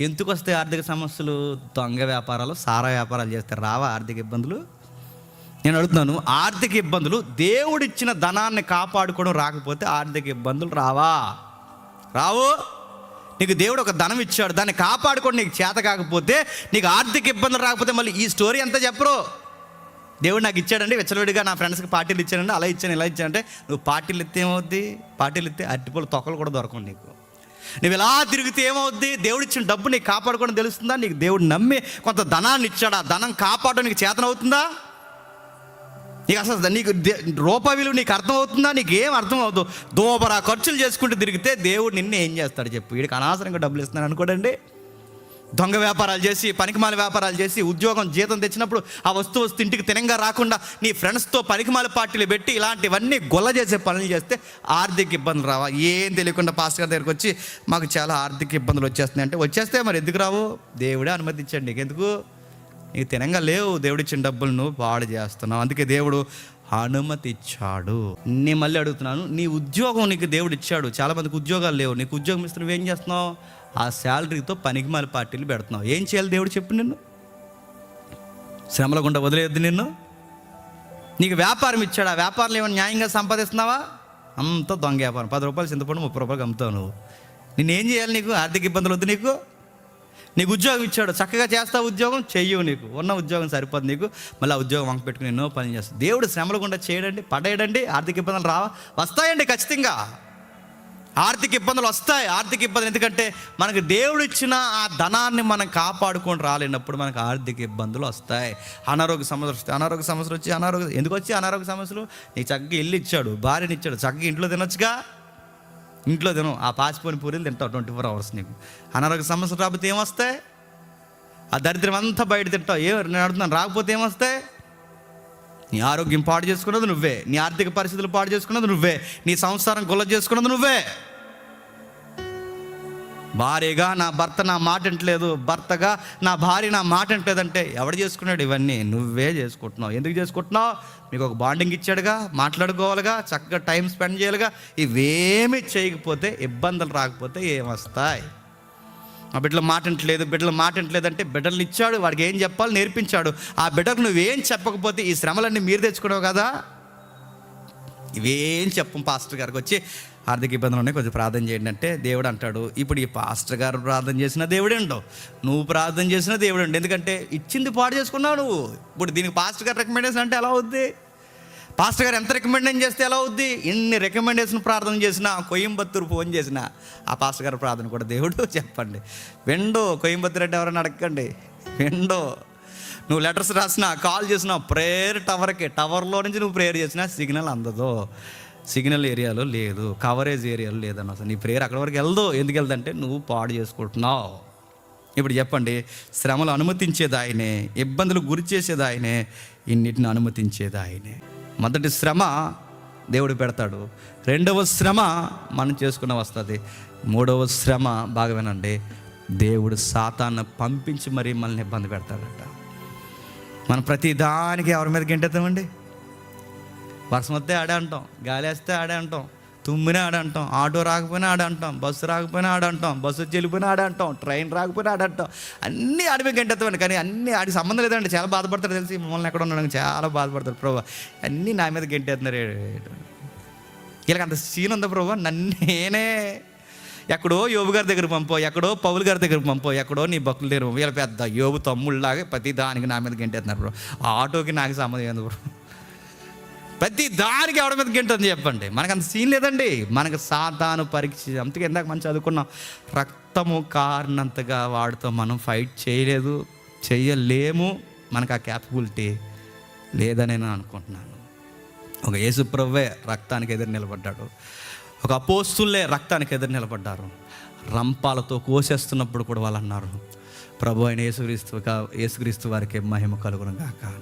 ఎందుకు వస్తాయి ఆర్థిక సమస్యలు దొంగ వ్యాపారాలు సారా వ్యాపారాలు చేస్తే రావా ఆర్థిక ఇబ్బందులు? నేను అడుగుతున్నాను ఆర్థిక ఇబ్బందులు దేవుడిచ్చిన ధనాన్ని కాపాడుకోవడం రాకపోతే ఆర్థిక ఇబ్బందులు రావా? రావు. నీకు దేవుడు ఒక ధనం ఇచ్చాడు దాన్ని కాపాడుకోవడం నీకు చేత కాకపోతే నీకు ఆర్థిక ఇబ్బందులు రాకపోతే మళ్ళీ ఈ స్టోరీ ఎంత చెప్పరు? దేవుడు నాకు ఇచ్చాడండి విచ్చలవిడిగా నా ఫ్రెండ్స్కి పార్టీలు ఇచ్చానండి అలా ఇచ్చాను ఇలా ఇచ్చానంటే నువ్వు పార్టీలు ఇస్తే ఏమవుద్ది? పార్టీలు ఇస్తే అరటిపళ్ళు తొక్కలు కూడా దొరకవు నీకు. నువ్వు ఇలా తిరిగితే ఏమవుద్ది? దేవుడు ఇచ్చిన డబ్బు నీకు కాపాడుకోవడం తెలుస్తుందా? నీకు దేవుడు నమ్మి కొంత ధనాన్ని ఇచ్చాడు? ఆ ధనం కాపాడడం నీకు చేతనవుతుందా? నీకు అసలు నీకు రూప రూపాయి విలువ నీకు అర్థమవుతుందా? నీకు ఏం అర్థం అవుతుంది దోబరా ఖర్చులు చేసుకుంటూ తిరిగితే దేవుడు నిన్ను ఏం చేస్తాడు చెప్పు? వీడికి అనవసరంగా డబ్బులు ఇస్తున్నాను అనుకోడండి. దొంగ వ్యాపారాలు చేసి పనికిమాల వ్యాపారాలు చేసి ఉద్యోగం జీతం తెచ్చినప్పుడు ఆ వస్తువు వస్తు ఇంటికి తినంగా రాకుండా నీ ఫ్రెండ్స్తో పనికిమాల పార్టీలు పెట్టి ఇలాంటివన్నీ గొల్ల చేసే పనులు చేస్తే ఆర్థిక ఇబ్బందులు రావా? ఏం తెలియకుండా పాస్టర్ గారి దగ్గరికి వచ్చి మాకు చాలా ఆర్థిక ఇబ్బందులు వచ్చేస్తున్నాయి. అంటే వచ్చేస్తే మరి ఎందుకు రావు? దేవుడే అనుమతించండి. నీకు ఎందుకు? నీకు తినంగా లేవు. దేవుడిచ్చిన డబ్బులు నువ్వు పాడు చేస్తున్నావు. అందుకే దేవుడు అనుమతి ఇచ్చాడు నేను మళ్ళీ అడుగుతున్నాను నీ ఉద్యోగం నీకు దేవుడు ఇచ్చాడు. చాలామందికి ఉద్యోగాలు లేవు. నీకు ఉద్యోగం ఇస్తే నువ్వేం చేస్తున్నావు? ఆ శాలరీతో పనికిమాల పార్టీలు పెడుతున్నావు. ఏం చేయాలి దేవుడు చెప్పు నిన్ను? శ్రమల గుండా వదిలేయద్దు నిన్ను. నీకు వ్యాపారం ఇచ్చాడు? ఆ వ్యాపారంలో ఏమైనా న్యాయంగా సంపాదిస్తున్నావా? అంత దొంగ వ్యాపారం. పది రూపాయలు చింతపండు ముప్పై రూపాయలు అమ్ముతావు నువ్వు నేనేం చేయాలి నీకు? ఆర్థిక ఇబ్బందులు వద్దు నీకు? నీకు ఉద్యోగం ఇచ్చాడు. చక్కగా చేస్తావు ఉద్యోగం? చెయ్యవు నీకు. ఉన్న ఉద్యోగం సరిపోదు నీకు. మళ్ళీ ఆ ఉద్యోగం వంక పెట్టుకుని ఎన్నో పని చేస్తావు. దేవుడు శ్రమలు గుండా చేయడండి పడేయడండి. ఆర్థిక ఇబ్బందులు రావా? వస్తాయండి ఖచ్చితంగా. ఆర్థిక ఇబ్బందులు వస్తాయి. ఆర్థిక ఇబ్బందులు ఎందుకంటే మనకు దేవుడు ఇచ్చిన ఆ ధనాన్ని మనం కాపాడుకొని రాలేనప్పుడు మనకు ఆర్థిక ఇబ్బందులు వస్తాయి. అనారోగ్య సమస్యలు వస్తాయి. అనారోగ్య సమస్యలు వచ్చి అనారోగ్య ఎందుకు వచ్చి అనారోగ్య సమస్యలు? నీకు చక్కగా ఇల్లు ఇచ్చాడు భార్యని ఇచ్చాడు చక్కగా ఇంట్లో తినొచ్చుగా? ఇంట్లో తిను ఆ పాచిపోయిన పూరీలు తింటావు ట్వంటీ ఫోర్ అవర్స్ నీకు. అనారోగ్య సమస్యలు రాకపోతే ఏమొస్తాయి ఆ దరిద్రం అంతా బయట తింటావు. ఏ నేను అడుగుతున్నాను రాకపోతే ఏమొస్తాయి నీ ఆరోగ్యం పాడు చేసుకున్నది నువ్వే. నీ ఆర్థిక పరిస్థితులు పాడు చేసుకున్నది నువ్వే. నీ సంసారం గుల్ల చేసుకున్నది నువ్వే. భార్యగా నా భర్త నా మాట వింటలేదు భర్తగా నా భార్య నా మాట వింటలేదంటే ఎవడు చేసుకున్నాడు? ఇవన్నీ నువ్వే చేసుకుంటున్నావు. ఎందుకు చేసుకుంటున్నావు? మీకు ఒక బాండింగ్ ఇచ్చాడుగా మాట్లాడుకోవాలిగా చక్కగా టైం స్పెండ్ చేయాలిగా. ఇవేమీ చేయకపోతే ఇబ్బందులు రాకపోతే ఏమొస్తాయి? ఆ బిడ్డలు మాట వింటలేదు బిడ్డలు మాట ఇంటలేదు అంటే బిడ్డలు ఇచ్చాడు వాడికి ఏం చెప్పాలి నేర్పించాడు. ఆ బిడ్డకు నువ్వేం చెప్పకపోతే ఈ శ్రమలన్నీ మీరు తెచ్చుకున్నావు కదా? ఇవేం చెప్పం పాస్టర్ గారికి వచ్చి ఆర్థిక ఇబ్బందులు ఉన్నాయి కొంచెం ప్రార్థన చేయండి అంటే దేవుడు అంటాడు ఇప్పుడు ఈ పాస్టర్ గారు ప్రార్థన చేసిన దేవుడే ఉండవు నువ్వు ప్రార్థన చేసిన దేవుడు ఉండు ఎందుకంటే ఇచ్చింది పాడు చేసుకున్నావు నువ్వు. ఇప్పుడు దీనికి పాస్టర్ గారు రికమెండేషన్ అంటే ఎలా అవుద్ది? పాస్టర్ గారు ఎంత రికమెండేషన్ చేస్తే ఎలా అవుద్ది? ఇన్ని రికమెండేషన్ ప్రార్థన చేసినా కోయంబత్తూరు ఫోన్ చేసిన ఆ పాస్టర్ గారు ప్రార్థన కూడా దేవుడు చెప్పండి. వెండో కోయంబత్తూరు అంటే ఎవరైనా అడగండి. వెండో. నువ్వు లెటర్స్ రాసినా కాల్ చేసినా ప్రేయర్ టవర్కి టవర్లో నుంచి నువ్వు ప్రేయర్ చేసినా సిగ్నల్ అందదు. సిగ్నల్ ఏరియాలో లేదు కవరేజ్ ఏరియాలో లేదన్న అసలు. నీ ప్రేయర్ అక్కడ వరకు వెళ్దు. ఎందుకు వెళ్దంటే నువ్వు పాడు చేసుకుంటున్నావు. ఇప్పుడు చెప్పండి శ్రమలు అనుమతించేది ఆయనే ఇబ్బందులు గురి చేసేది ఆయనే ఇన్నిటిని అనుమతించేది ఆయనే మొదటి శ్రమ దేవుడు పెడతాడు. రెండవ శ్రమ మనం చేసుకున్న వస్తుంది. మూడవ శ్రమ బాగా వినండి దేవుడు సాతాన్ని పంపించి మరీ మనల్ని ఇబ్బంది పెడతాడట. మనం ప్రతి దానికి ఎవరి మీద గెంటెత్తామండి? వర్షం వస్తే ఆడే అంటాం గాలి వేస్తే ఆడే అంటాం. తుమ్మినా ఆడంటాం అంటాం ఆటో రాకపోయినా ఆడంటాం అంటాం బస్సు రాకపోయినా ఆడంటాం అంటాం బస్సు వచ్చి వెళ్ళిపోయినా అంటాం ట్రైన్ రాకపోయినా ఆడంటాం అంటాం అన్నీ ఆడిపోయి గంటెత్తామండి. కానీ అన్నీ ఆడి సంబంధం లేదండి. చాలా బాధపడతారు తెలిసి. మమ్మల్ని ఎక్కడ ఉండడానికి చాలా బాధపడతారు ప్రభు. అన్నీ నా మీద గంటెత్తున్నారు. వీళ్ళకి అంత సీన్ ఉందా ప్రభు? నన్ను నేనే ఎక్కడో యోబు గారి దగ్గర పంపో ఎక్కడో పౌలు గారి దగ్గర పంపో ఎక్కడో నీ భక్తుల దగ్గర పంపో. వీళ్ళ పెద్ద యోబు తమ్ముళ్ళలాగా ప్రతి దానికి నా మీద గంటేస్తున్నారు బ్రో ఆటోకి నాకు సంబంధం ఏంది బ్రో ప్రతి దానికి ఎవరి మీద గింటుంది చెప్పండి? మనకు అంత సీన్ లేదండి. మనకు సాతాను పరీక్ష అందుకే ఇందాక మనం చదువుకున్నాం. రక్తము కారణంతగా వాడితో మనం ఫైట్ చేయలేదు చేయలేము మనకు ఆ క్యాపబిలిటీ లేదని నేను అనుకుంటున్నాను. ఒక యేసుప్రవ్వే రక్తానికి ఎదురు నిలబడ్డాడు. ఒక అపోస్తులే రక్తానికి ఎదురు నిలబడ్డారు. రంపాలతో కోసేస్తున్నప్పుడు కూడా వాళ్ళు అన్నారు ప్రభు అయిన యేసుక్రీస్తు యేసుక్రీస్తు వారికి మహిమ కలుగును గాక.